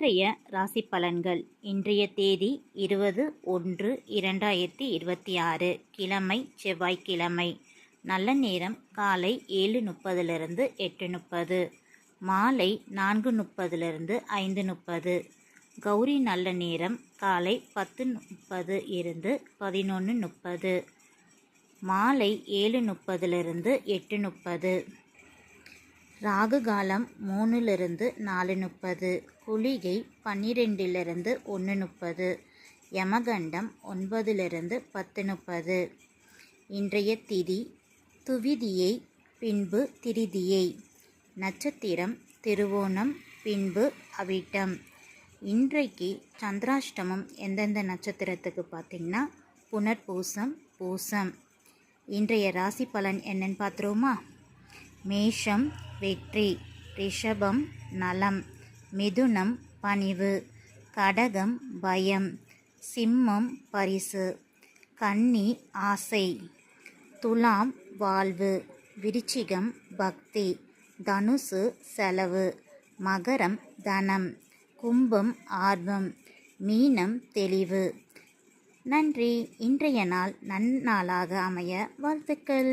இன்றைய ராசி பலன்கள். இன்றைய தேதி இருபது ஒன்று இரண்டாயிரத்தி இருபத்தி ஆறு. கிழமை செவ்வாய்க்கிழமை. நல்ல நேரம் காலை ஏழு முப்பதுலிருந்து எட்டு முப்பது. மாலை நான்கு முப்பதுலிருந்து ஐந்து முப்பது. கௌரி நல்ல நேரம் காலை பத்து முப்பது இருந்து பதினொன்று முப்பது. மாலை ஏழு முப்பதுலிருந்து எட்டு முப்பது. ராகு காலம் மூணுலிருந்து நாலு முப்பது குளிகை பன்னிரெண்டிலிருந்து ஒன்று முப்பது யமகண்டம் ஒன்பதிலிருந்து பத்து முப்பது இன்றைய திதி துவிதியை பின்பு திரிதியை நட்சத்திரம் திருவோணம் பின்பு அவிட்டம். இன்றைக்கு சந்திராஷ்டமம் எந்தெந்த நட்சத்திரத்துக்கு பார்த்திங்கன்னா புனர்பூசம் பூசம். இன்றைய ராசி பலன் என்னன்னு பார்த்துருவோமா? மேஷம் வெற்றி ரிஷபம் நலம் மிதுனம் பணிவு கடகம் பயம் சிம்மம் பரிசு கன்னி ஆசை துலாம் வாழ்வு விருச்சிகம் பக்தி தனுசு செலவு மகரம் தனம் கும்பம் ஆர்வம் மீனம் தெளிவு. நன்றி. இன்றைய நாள் நன்னாளாக அமைய வாழ்த்துக்கள்.